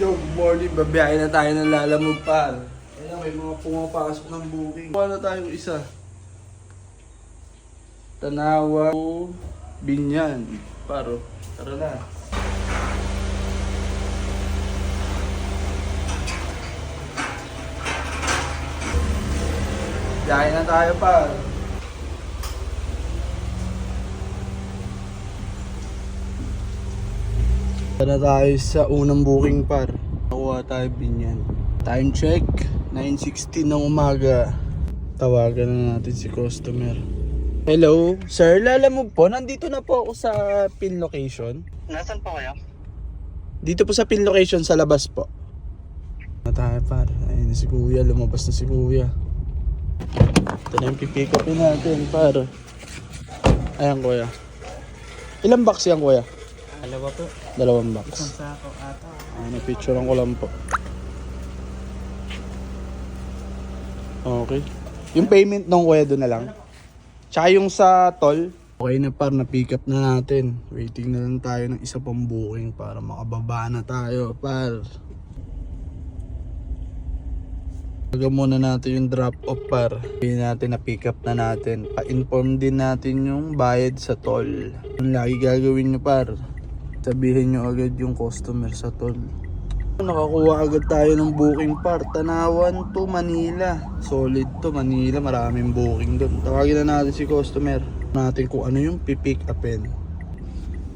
Yo, good morning. Babiyahe na tayo ng lalamog pa. Ayan, may mga pumapasok ng booking. Kuha na tayo isa. Tanawa, Binyan. Paro, tara na. Biyahe na tayo pa. Na tayo sa unang booking par. Nakuha tayo binyan. Time check, 9.16 ng umaga. Tawagan na natin si customer. Hello, sir, lalamog po. Nandito na po ako sa pin location. Nasaan po kayo? Dito po sa pin location sa labas po. Na tayo par. Ayun na si kuya, lumabas na si kuya. Ito na yung pipick upin natin par. Ayan kuya. Ilang box yan kuya? Dalawa po. Dalawang box. sako ata. Ano, picturean ko lang po. Okay. Yung payment nung kuya doon na lang. Tsaka yung sa toll. Okay na par, na-pick up na natin. Waiting na lang tayo ng isa pang booking para makababa na tayo par. Taga muna natin yung drop off par. Hindi natin na-pick up na natin. Pa-inform din natin yung bayad sa toll. Yung lagi gagawin nyo par. Sabihin nyo agad yung customer sa toll. Nakakuha agad tayo ng booking par. Tanawan to Manila. Solid to Manila. Maraming booking doon. Tawagin na natin si customer. Natin kung ano yung pipick upin.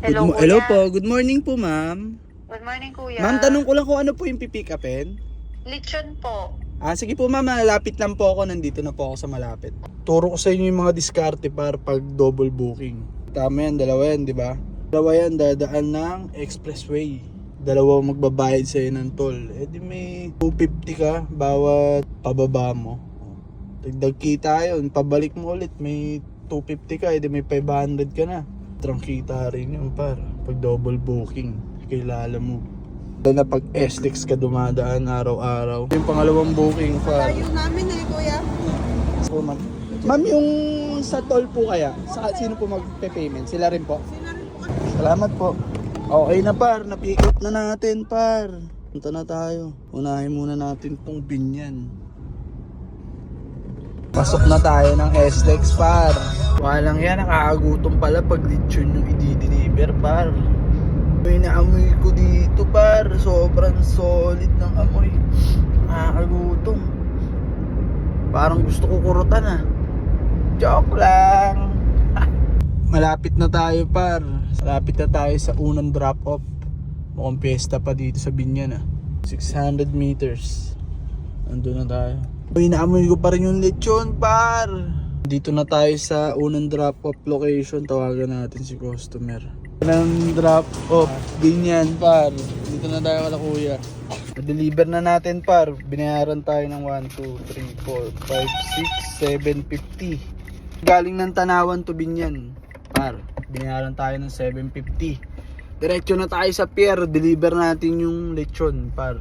Hello, kuya. hello po. Good morning po ma'am. Good morning, kuya. Ma'am, tanong ko lang kung ano po yung pipick upin. Lechon po. Ah, sige po ma'am, malapit lang po ako. Nandito na po ako sa malapit. Turo ko sa inyo yung mga diskarte para pag double booking. Tama yan, dalawa yan, di ba? Dalawa yan, dadaan ng expressway. Dalawa magbabayad sa'yo ng toll. Eh di may 250 ka bawat pababa mo. Dagdag kita yun. Pabalik mo ulit, may 250 ka. Eh di may 500 ka na. Trangkita rin yun par. Pag double booking. Kilala mo. Lalo na pag SLEX ka dumadaan araw-araw. Yung pangalawang booking pa. Tayo namin eh, kuya. Po, ma'am. Ma'am, yung sa toll po kaya, sa, sino po magpe-payment? Sila rin po? Salamat po. Okay na par, na-pick up na natin par. Punta na tayo. Unahin muna natin tong binyan. Pasok na tayo ng SLEX par. Walang yan, nakakagutom pala pag lechon yung i-deliver par. May naamoy ko dito par. Sobrang solid ng amoy. Nakakagutom. Parang gusto ko kurutan ah. Joke lang. Malapit na tayo par. Malapit na tayo sa unang drop off. Mukhang piyesta pa dito sa Binyan ah. 600 meters. Nandun na tayo. Uy, naamoy ko pa rin yung lechon par. Dito na tayo sa unang drop off location. Tawagan natin si customer. Unang drop off. Binyan par. Dito na tayo kala kuya. Na-deliver na natin par. Binayaran tayo ng 1, 2, 3, 4, 5, 6, 750. Galing ng Tanawan to Binyan. Par. Binayaran tayo ng 750. Diretso na tayo sa pier. Deliver natin yung lechon par.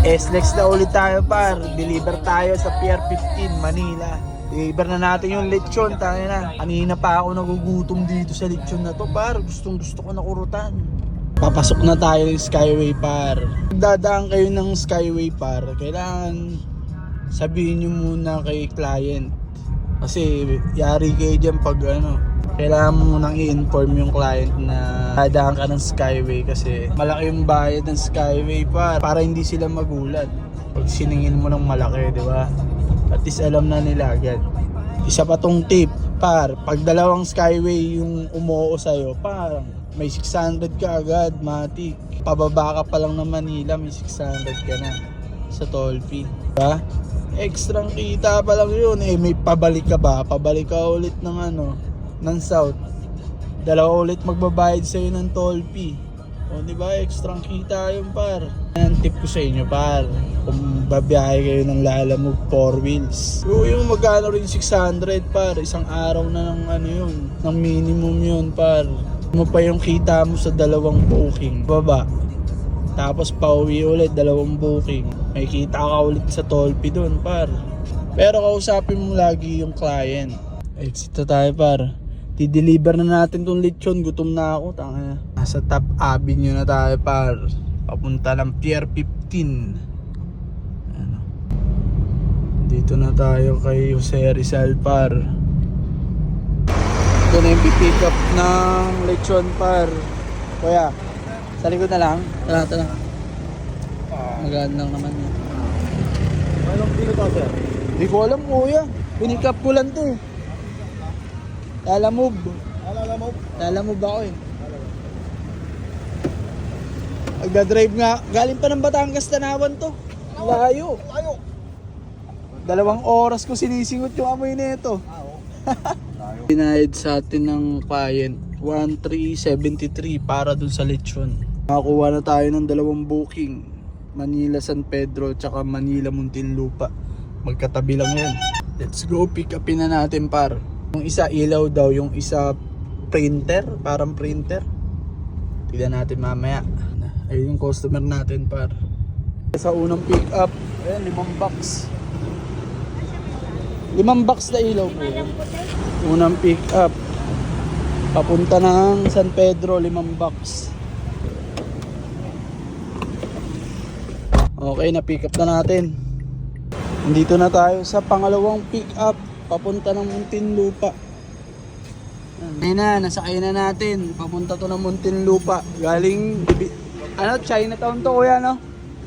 SLEX na ulit tayo par. Deliver tayo sa Pier 15, Manila. Deliver na natin yung lechon, tayo na. Kanina pa ako nagugutom dito sa lechon na to par. Gustong gusto ko na kurutan. Papasok na tayo ng Skyway par. Dadaan kayo ng Skyway par. Kailangan sabihin nyo muna kay client. Kasi yari kayo dyan pag ano, kailangan mo nang i-inform yung client na dadaan ka ng Skyway kasi malaki yung bayad ng Skyway par para hindi sila magulat pag siningin mo ng malaki, di ba? At least alam na nila agad. Isa pa tong tip, par, pag dalawang Skyway yung umuo sa'yo, parang may 600 ka agad, matik. Pababa ka pa lang ng Manila, may 600 ka na sa toll fee. Diba? Extra kita pa lang yun. Eh, may pabalik ka ba? Pabalik ka ulit ng ano, ng south. Dalawa ulit magbabayad sa'yo ng toll fee. O, di ba? Extra kita yun, par. Yan tip ko sa inyo, par. Kung babiyahe kayo ng lalamog four wheels. Yung, yung magkano rin 600, par. Isang araw na ng ano yun. Ng minimum yun, par. Mo pa yung kita mo sa dalawang booking. Baba. Tapos pauwi ulit, dalawang booking. May kita ka ulit sa fee doon, par. Pero kausapin mo lagi yung client. Exit tayo, par. Di-deliver na natin tong lechon. Gutom na ako, tanga na. Nasa top avenue na tayo, par. papunta ng Pier 15 ano. dito na tayo kay Jose Rizal par ito na yung pick up ng lechon par kuya sa likod na lang tara tara magaan lang naman yan Anong kilo to, sir? Hindi ko alam kuya. Pinikap ko lang to. Lalamove. Alala mo? Lalamove ako eh. Nagda-drive nga. Galing pa ng Batangas Tanawan to. Layo. Tayo! Dalawang oras ko sinisingot yung amoy nito. Pinahid sa atin ng client 1373 para dun sa lechon. Nakakuha na tayo ng dalawang booking. Manila San Pedro tsaka Manila Muntinlupa. Magkatabi lang yan. Let's go pick upin na natin par. Yung isa ilaw daw, yung isa printer, parang printer. Tignan natin mamaya. Ayun yung customer natin par. Sa unang pick up, ayan limang box. Limang box na ilaw po. Unang pick up. Papunta ng San Pedro, limang box. Okay, na pick up na natin. Nandito na tayo sa pangalawang pick up. Papunta ng Muntinlupa. Ayun na, nasakay na natin. Papunta to ng Muntinlupa. Galing, ano, Chinatown to kuya, no?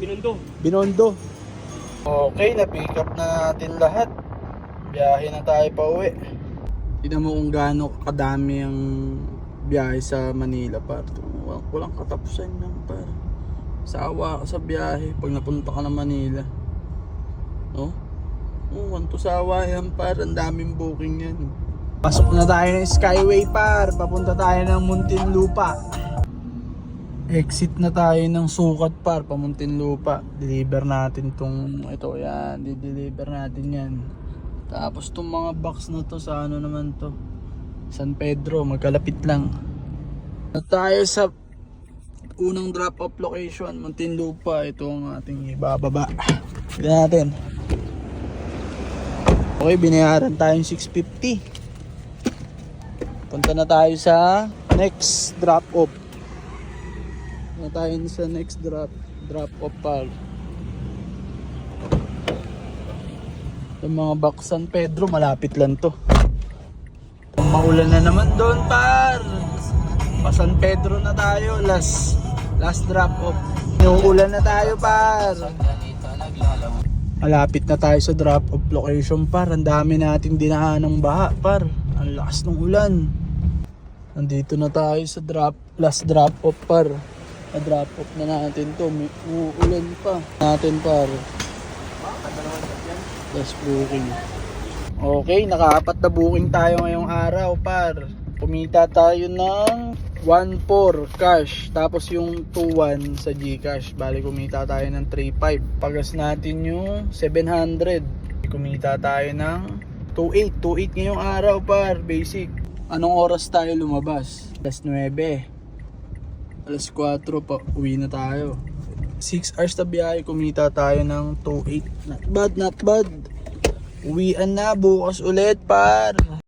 Pinundo. Binondo. Okay, na-pick up na natin lahat. Biyahe na tayo pa uwi. Tignan mo kung gaano kadami ang biyahe sa Manila par. Walang, walang katapusan yan par. Sawa ka sa biyahe pag napunta ka ng Manila. No? Oh, wanto sawa yan par. Ang daming booking yan. Pasok na tayo ng Skyway par. Papunta tayo ng Muntinlupa. Exit na tayo ng sukat par, pamuntin lupa. Deliver natin tong ito, yan. Di-deliver natin yan. Tapos tong mga box na to sa ano naman to. San Pedro, magkalapit lang. Na tayo sa unang drop off location, Muntinlupa. Ito ang ating ibababa. Tignan natin. Okay, binayaran tayong 650. Punta na tayo sa next drop off. Na tayo sa next drop drop off par yung mga box San Pedro malapit lang to. Maulan na naman doon par pa San Pedro na tayo last last drop off. Ulan na tayo par malapit na tayo sa drop off location par ang dami nating dinaan ng baha par ang lakas ng ulan nandito na tayo sa drop last drop off par na-drop off na natin to. May uulan pa. Natin par. Last booking. Okay, nakaapat na booking tayo ngayong araw par. Kumita tayo ng 1.4 cash. Tapos yung 2.1 sa Gcash. Bali kumita tayo ng 3.5. Pagas natin yung 700. Kumita tayo ng 2.8. 2.8 ngayong araw par. Basic. Anong oras tayo lumabas? Alas 9 alas 4 pa uwi na tayo 6 hours na biyahe kumita tayo ng 2.8 not bad not bad uwian na bukas ulit par